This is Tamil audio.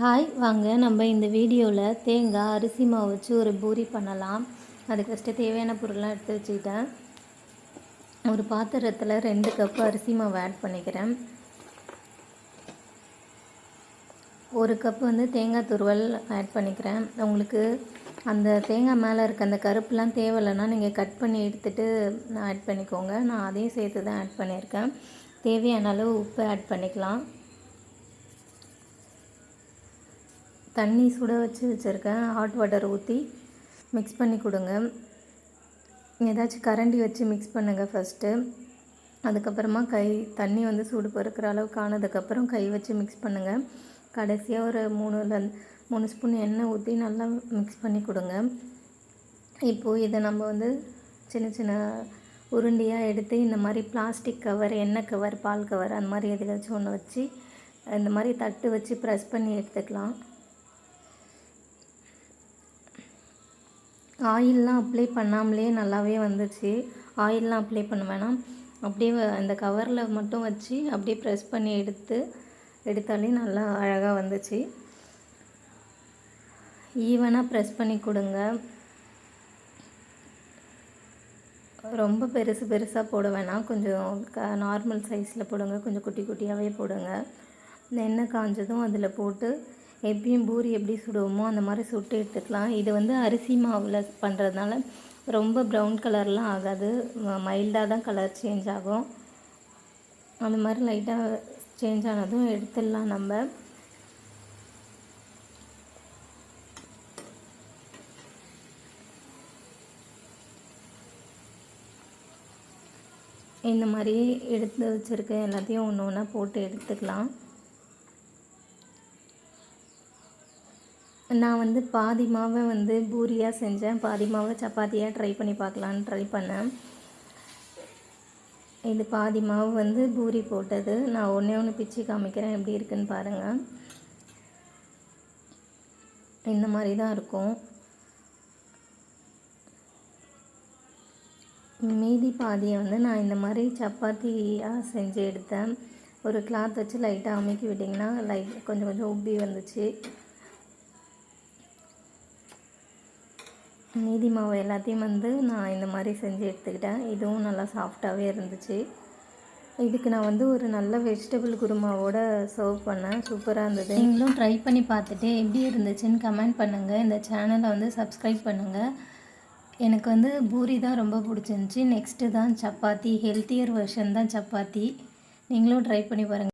ஹாய் வாங்க. நம்ம இந்த வீடியோவில் தேங்காய் அரிசி மாவு வச்சு ஒரு பூரி பண்ணலாம். அதுக்கு ஃபஸ்ட்டு தேவையான பொருள்லாம் எடுத்து வச்சுக்கிட்டேன். ஒரு பாத்திரத்தில் ரெண்டு கப்பு அரிசி மாவு ஆட் பண்ணிக்கிறேன். ஒரு கப்பு வந்து தேங்காய் துருவல் ஆட் பண்ணிக்கிறேன். உங்களுக்கு அந்த தேங்காய் மேலே இருக்க அந்த கருப்புலாம் தேவையில்லைன்னா நீங்கள் கட் பண்ணி எடுத்துகிட்டு ஆட் பண்ணிக்கோங்க. நான் அதையும் சேர்த்து தான் ஆட் பண்ணியிருக்கேன். தேவையான அளவு உப்பு ஆட் பண்ணிக்கலாம். தண்ணி சுட வச்சு வச்சுருக்கேன். ஹாட் வாட்டர் ஊற்றி மிக்ஸ் பண்ணி கொடுங்க. ஏதாச்சும் கரண்டி வச்சு மிக்ஸ் பண்ணுங்கள் ஃபஸ்ட்டு அதுக்கப்புறமா கை தண்ணி வந்து சூடு பொறுக்கிற அளவுக்கு ஆனதுக்கப்புறம் கை வச்சு மிக்ஸ் பண்ணுங்கள் கடைசியாக ஒரு மூணுல மூணு ஸ்பூன் எண்ணெய் ஊற்றி நல்லா மிக்ஸ் பண்ணி கொடுங்க. இப்போது இதை நம்ம வந்து சின்ன சின்ன உருண்டியாக எடுத்து இந்த மாதிரி பிளாஸ்டிக் கவர் எண்ணெய் கவர் பால் கவர் அந்த மாதிரி எதுக்காச்சும் ஒன்று வச்சு இந்த மாதிரி தட்டு வச்சு ப்ரெஸ் பண்ணி எடுத்துக்கலாம். ஆயிலெலாம் அப்ளை பண்ணாமலே நல்லாவே வந்துச்சு. ஆயிலெலாம் அப்ளை பண்ண வேணாம். அப்படியே அந்த கவரில் மட்டும் வச்சு அப்படியே ப்ரெஸ் பண்ணி எடுத்து எடுத்தாலே நல்லா அழகாக வந்துச்சு. ஈவனாக ப்ரெஸ் பண்ணி கொடுங்க. ரொம்ப பெருசு பெருசாக போட வேணாம். கொஞ்சம் க நார்மல் சைஸில் போடுங்க. கொஞ்சம் குட்டி குட்டியாகவே போடுங்க. எண்ணெய் காஞ்சதும் அதில் போட்டு எப்பயும் பூரி எப்படி சுடுவோமோ அந்த மாதிரி சுட்டு எடுத்துக்கலாம். இது வந்து அரிசி மாவில் பண்ணுறதுனால ரொம்ப ப்ரௌன் கலர்லாம் ஆகாது. மைல்டாக தான் கலர் சேஞ்ச் ஆகும். அந்த மாதிரி லைட்டாக சேஞ்ச் ஆனதும் எடுத்துடலாம் நம்ம. இந்த மாதிரி எடுத்து வச்சுருக்க எல்லாத்தையும் ஒன்று ஒன்றா போட்டு எடுத்துக்கலாம். நான் வந்து பாதி மாவை வந்து பூரியாக செஞ்சேன். பாதி மாவை சப்பாத்தியாக ட்ரை பண்ணி பார்க்கலான்னு ட்ரை பண்ணேன். இது பாதி மாவு வந்து பூரி போட்டது. நான் ஒன்றே ஒன்று பிச்சு காமிக்கிறேன் எப்படி இருக்குன்னு பாருங்கள் இந்த மாதிரி தான் இருக்கும். மீதி பாதியை வந்து நான் இந்த மாதிரி சப்பாத்தியாக செஞ்சு எடுத்தேன். ஒரு கிளாத் வச்சு லைட்டாக அமுக்கி விட்டிங்கன்னா லைட் கொஞ்சம் கொஞ்சம் உப்பி வந்துச்சு. மீதி மாவு எல்லாத்தையும் வந்து நான் இந்த மாதிரி செஞ்சு எடுத்துக்கிட்டேன். இதுவும் நல்லா சாஃப்டாகவே இருந்துச்சு. இதுக்கு நான் வந்து ஒரு நல்ல வெஜிடபிள் குருமாவோட சர்வ் பண்ணேன். சூப்பராக இருந்தது. நீங்களும் ட்ரை பண்ணி பார்த்துட்டு எப்படி இருந்துச்சுன்னு கமெண்ட் பண்ணுங்கள் இந்த சேனலை வந்து சப்ஸ்கிரைப் பண்ணுங்கள் எனக்கு வந்து பூரி தான் ரொம்ப பிடிச்சிருந்துச்சி. நெக்ஸ்ட்டு தான் சப்பாத்தி. ஹெல்த்தியர் வெர்ஷன் தான் சப்பாத்தி. நீங்களும் ட்ரை பண்ணி பாருங்கள்